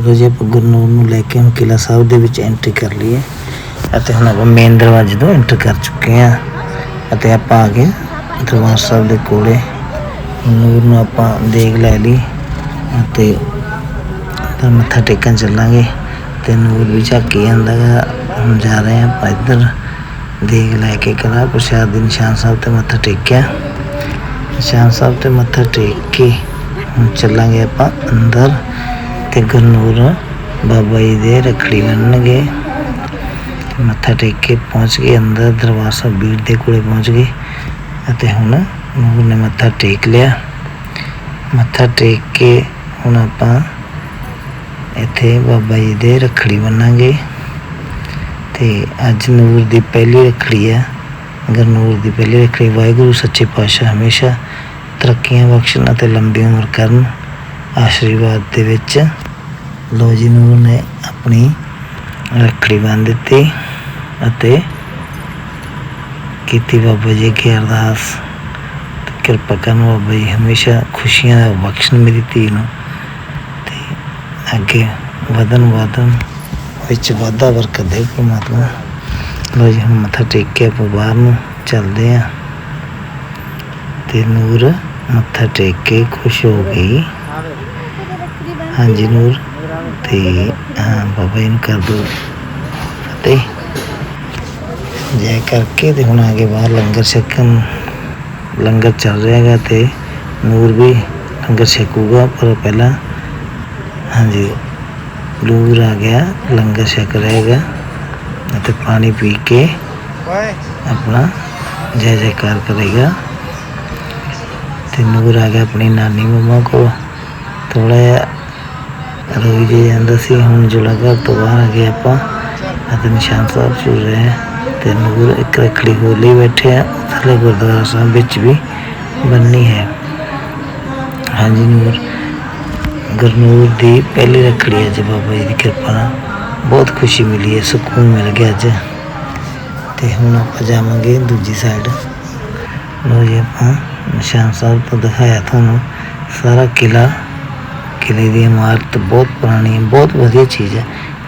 ਲੋ ਜੀ ਆਪਾਂ ਗੁਰਨੂਰ ਨੂੰ ਲੈ ਕੇ ਹੁਣ ਕਿਲਾ ਸਾਹਿਬ ਦੇ ਵਿੱਚ ਐਂਟਰੀ ਕਰ ਲਈ ਹੈ ਅਤੇ ਹੁਣ ਆਪਾਂ ਮੇਨ ਦਰਵਾਜ਼ੇ ਤੋਂ ਐਂਟਰ ਕਰ ਚੁੱਕੇ ਹਾਂ, ਅਤੇ ਆਪਾਂ ਆ ਗਏ ਦਰਬਾਰ ਸਾਹਿਬ ਦੇ ਕੋਲੇ। ਨੂਰ ਨੂੰ ਆਪਾਂ ਦੇਖ ਲੈ ਲਈ, ਅਤੇ ਤਾਂ ਮੱਥਾ ਟੇਕਣ ਚੱਲਾਂਗੇ ਤੇ ਨੂਰ ਵੀ ਝਾਕੀ ਜਾਂਦਾ ਗਾ ਹੁਣ ਜਾ ਰਹੇ ਹਾਂ ਆਪਾਂ ਇੱਧਰ। ਦੇਖ ਲੈ ਕੇ ਕਲਾ ਪ੍ਰਸ਼ਾਦ ਦੇ ਨਿਸ਼ਾਨ ਸਾਹਿਬ ਤੇ ਮੱਥਾ ਟੇਕਿਆ। ਨਿਸ਼ਾਨ ਸਾਹਿਬ ਤੇ ਮੱਥਾ ਟੇਕ ਕੇ ਹੁਣ ਚੱਲਾਂਗੇ ਆਪਾਂ ਅੰਦਰ। ਤੇ ਗੁਰਨੂਰ ਬਾਬਾ ਜੀ ਦੇ ਰਖੜੀ ਬੰਨਣਗੇ। ਮੱਥਾ ਟੇਕ ਕੇ ਪਹੁੰਚ ਗਏ, ਅੰਦਰ ਦਰਬਾਰ ਸਾਹਿਬ ਬੀੜ ਦੇ ਕੋਲੇ ਪਹੁੰਚ ਗਏ ਅਤੇ ਹੁਣ ਨੂਰ ਨੇ ਮੱਥਾ ਟੇਕ ਲਿਆ। ਮੱਥਾ ਟੇਕ ਕੇ ਹੁਣ ਆਪਾਂ ਇੱਥੇ ਬਾਬਾ ਜੀ ਦੇ ਰਖੜੀ ਬੰਨਾਂਗੇ। ਤੇ ਅੱਜ ਨੂਰ ਦੀ ਪਹਿਲੀ ਰਖੜੀ ਹੈ ਗੁਰਨੂਰ ਦੀ ਪਹਿਲੀ ਰਖੜੀ ਵਾਹਿਗੁਰੂ ਸੱਚੇ ਪਾਤਸ਼ਾਹ ਹਮੇਸ਼ਾ ਤਰੱਕੀਆਂ ਬਖਸ਼ਣ ਅਤੇ ਲੰਬੀ ਉਮਰ ਕਰਨ ਆਸ਼ੀਰਵਾਦ ਦੇ ਵਿੱਚ। ਲੋ ਜੀ, ਨੂਰ ਨੇ ਆਪਣੀ ਰੱਖੜੀ ਬੰਨ ਦਿੱਤੀ ਅਤੇ ਕੀਤੀ ਬਾਬਾ ਜੀ ਕੀ ਅਰਦਾਸ। ਕਿਰਪਾ ਕਰਨ ਬਾਬਾ ਜੀ, ਹਮੇਸ਼ਾ ਖੁਸ਼ੀਆਂ ਦਾ ਬਖਸ਼ਣ ਮੇਰੀ ਧੀ ਨੂੰ। ਤੇ ਅੱਗੇ ਵਧਨ ਵਧਨ ਵਿੱਚ ਵਾਧਾ ਬਰਕਤ ਦੇ ਪ੍ਰਮਾਤਮਾ। ਲੋ ਜੀ, ਹੁਣ ਮੱਥਾ ਟੇਕ ਕੇ ਆਪਾਂ ਬਾਹਰ ਨੂੰ ਚੱਲਦੇ ਆ ਤੇ ਨੂਰ ਮੱਥਾ ਟੇਕ ਕੇ ਖੁਸ਼ ਹੋ ਗਈ। ਹਾਂਜੀ ਨੂਰ, ਤੇ ਹਾਂ ਬਾਬਾ ਜੀ ਨੂੰ ਕਰ ਦੋ ਫਤਿਹ। ਜੈ ਕਰਕੇ ਤੇ ਹੁਣ ਆਗੇ ਬਾਹਰ ਲੰਗਰ ਛਕਣ। ਲੰਗਰ ਚੱਲ ਰਿਹਾ ਹੈਗਾ ਤੇ ਨੂਰ ਵੀ ਲੰਗਰ ਛਕੂਗਾ, ਪਰ ਪਹਿਲਾਂ ਹਾਂਜੀ, ਨੂਰ ਆ ਗਿਆ, ਲੰਗਰ ਛਕ ਰਹੇਗਾ ਅਤੇ ਪਾਣੀ ਪੀ ਕੇ ਆਪਣਾ ਜੈ ਜੈਕਾਰ ਕਰੇਗਾ। ਤੇ ਨੂਰ ਆ ਗਿਆ ਆਪਣੀ ਨਾਨੀ ਮਮਾ ਕੋਲ। ਥੋੜਾ ਜਿਹਾ ਰੋਈ ਜੇ ਜਾਂਦਾ ਸੀ, ਹੁਣ ਜੁਲਾਘਰ ਤੋਂ ਬਾਹਰ ਆ ਗਏ ਆਪਾਂ ਅਤੇ ਨਿਸ਼ਾਨ ਸਾਹਿਬ ਚੁਰ ਰਹੇ ਹਾਂ। ਤੇ ਨੂਰ ਇੱਕ ਰੱਖੜੀ ਹੋਰ ਬੈਠੇ ਆ ਥੱਲੇ ਗੁਰਦੁਆਰਾ ਸਾਹਿਬ ਵਿੱਚ ਵੀ ਬੰਨੀ ਹੈ। ਹਾਂਜੀ, ਨੂਰ। ਗੁਰਨੂਰ ਦੀ ਪਹਿਲੀ ਰੱਖੜੀ ਅੱਜ ਬਾਬਾ ਜੀ ਦੀ ਕਿਰਪਾ ਨਾਲ ਬਹੁਤ ਖੁਸ਼ੀ ਮਿਲੀ ਹੈ, ਸਕੂਨ ਮਿਲ ਗਿਆ ਅੱਜ। ਤੇ ਹੁਣ ਆਪਾਂ ਜਾਵਾਂਗੇ ਦੂਜੀ ਸਾਈਡ ਲੋ ਜੀ, ਆਪਾਂ ਨਿਸ਼ਾਨ ਸਾਹਿਬ ਤੋਂ ਦਿਖਾਇਆ ਤੁਹਾਨੂੰ ਸਾਰਾ ਕਿਲਾ ਕਿਲੇ ਦੀ ਇਮਾਰਤ ਬਹੁਤ ਪੁਰਾਣੀ ਹੈ ਬਹੁਤ ਵਧੀਆ ਚੀਜ਼ ਹੈ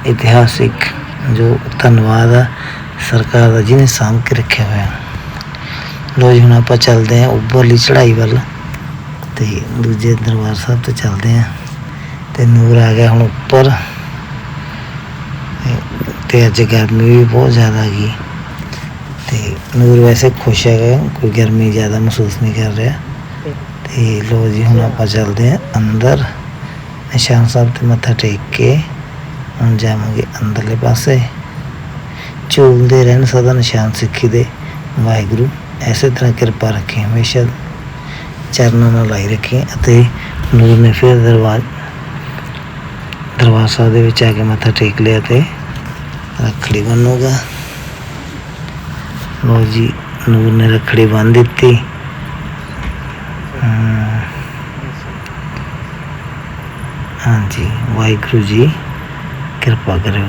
ਇਤਿਹਾਸਿਕ ਜੋ ਧੰਨਵਾਦ ਆ ਸਰਕਾਰ ਦਾ ਜਿਹਨੇ ਸਾਂਭ ਕੇ ਰੱਖਿਆ ਹੋਇਆ ਲੋ ਜੀ ਹੁਣ ਆਪਾਂ ਚੱਲਦੇ ਹਾਂ ਉੱਪਰਲੀ ਚੜ੍ਹਾਈ ਵੱਲ ਤੇ ਦੂਜੇ ਦਰਬਾਰ ਸਾਹਿਬ ਤੋਂ ਚੱਲਦੇ ਹਾਂ ਤੇ ਨੂਰ ਆ ਗਿਆ ਹੁਣ ਉੱਪਰ ਤੇ ਅੱਜ ਗਰਮੀ ਵੀ ਬਹੁਤ ਜ਼ਿਆਦਾ ਗਈ ਤੇ ਨੂਰ ਵੈਸੇ ਖੁਸ਼ ਹੈਗਾ ਕੋਈ ਗਰਮੀ ਜ਼ਿਆਦਾ ਮਹਿਸੂਸ ਨਹੀਂ ਕਰ ਰਿਹਾ ਤੇ ਲੋ ਜੀ ਹੁਣ ਆਪਾਂ ਚੱਲਦੇ ਹਾਂ ਅੰਦਰ ਨਿਸ਼ਾਨ ਸਾਹਿਬ ਤੇ ਮੱਥਾ ਟੇਕ ਕੇ ਹੁਣ ਜਾਵਾਂਗੇ ਅੰਦਰਲੇ ਪਾਸੇ ਝੂਲਦੇ ਰਹਿਣ ਸਦਾ ਨਿਸ਼ਾਨ ਸਿੱਖੀ ਦੇ ਵਾਹਿਗੁਰੂ ਐਸੇ ਤਰ੍ਹਾਂ ਕਿਰਪਾ ਰੱਖੇ ਹਮੇਸ਼ਾ ਚਰਨਾਂ ਨਾਲ ਲਾਈ ਰੱਖੇ ਅਤੇ ਨੂਰ ਨੇ ਫਿਰ ਦਰਬਾਰ ਦਰਬਾਰ ਸਾਹਿਬ ਦੇ ਵਿੱਚ ਆ ਕੇ ਮੱਥਾ ਟੇਕ ਲਿਆ ਤੇ ਰੱਖੜੀ ਬੰਨੂਗਾ ਲੋ ਜੀ ਨੂਰ ਨੇ ਰੱਖੜੀ ਬੰਨ ਦਿੱਤੀ ਹਾਂਜੀ, ਵਾਹਿਗੁਰੂ ਜੀ, ਕਿਰਪਾ ਕਰਿਓ।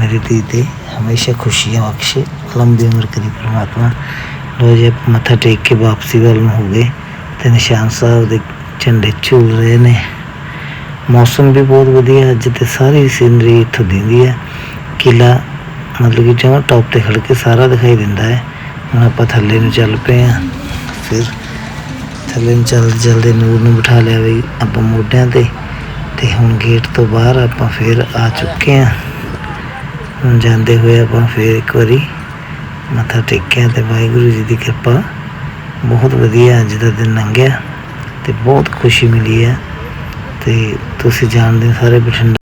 ਮੇਰੀ ਧੀ ਤੇ ਹਮੇਸ਼ਾ ਖੁਸ਼ੀਆਂ ਬਖਸ਼ੇ। ਲੰਬੀ ਉਮਰ ਕਰੀ ਪ੍ਰਮਾਤਮਾ। ਲੋ ਮੱਥਾ ਟੇਕ ਕੇ ਵਾਪਸੀ ਵੱਲ ਨੂੰ ਹੋ ਗਏ ਤੇ ਨਿਸ਼ਾਨ ਸਾਹਿਬ ਦੇ ਝੰਡੇ ਝੂਲ ਰਹੇ ਨੇ। ਮੌਸਮ ਵੀ ਬਹੁਤ ਵਧੀਆ, ਅੱਜ ਤੇ ਸਾਰੀ ਸੀਨਰੀ ਇੱਥੋਂ ਦਿੰਦੀ ਹੈ। ਕਿਲਾ ਮਤਲਬ ਕਿ ਜਮਾਂ ਟੌਪ ਤੇ ਖੜ ਕੇ ਸਾਰਾ ਦਿਖਾਈ ਦਿੰਦਾ ਹੈ। ਹੁਣ ਆਪਾਂ ਥੱਲੇ ਨੂੰ ਚੱਲ ਪਏ ਹਾਂ। ਫਿਰ ਥੱਲੇ ਨੂੰ ਚੱਲਦੇ ਚੱਲਦੇ ਨੂਰ ਨੂੰ ਬਿਠਾ ਲਿਆ ਵੀ ਆਪਾਂ ਮੋਢਿਆਂ ਤੇ ਤੇ ਹੁਣ ਗੇਟ ਤੋਂ ਬਾਹਰ ਆਪਾਂ ਫਿਰ ਆ ਚੁੱਕੇ ਹਾਂ। ਹੁਣ ਜਾਂਦੇ ਹੋਏ ਆਪਾਂ ਫਿਰ ਇੱਕ ਵਾਰੀ ਮੱਥਾ ਟੇਕਿਆ ਤੇ ਵਾਹਿਗੁਰੂ ਜੀ ਦੀ ਕਿਰਪਾ ਬਹੁਤ ਵਧੀਆ ਅੱਜ ਦਾ ਦਿਨ ਲੰਘਿਆ ਤੇ ਬਹੁਤ ਖੁਸ਼ੀ ਮਿਲੀ ਹੈ। ਤੇ ਤੁਸੀਂ ਜਾਣਦੇ ਹੋ ਸਾਰੇ ਬਠਿੰਡਾ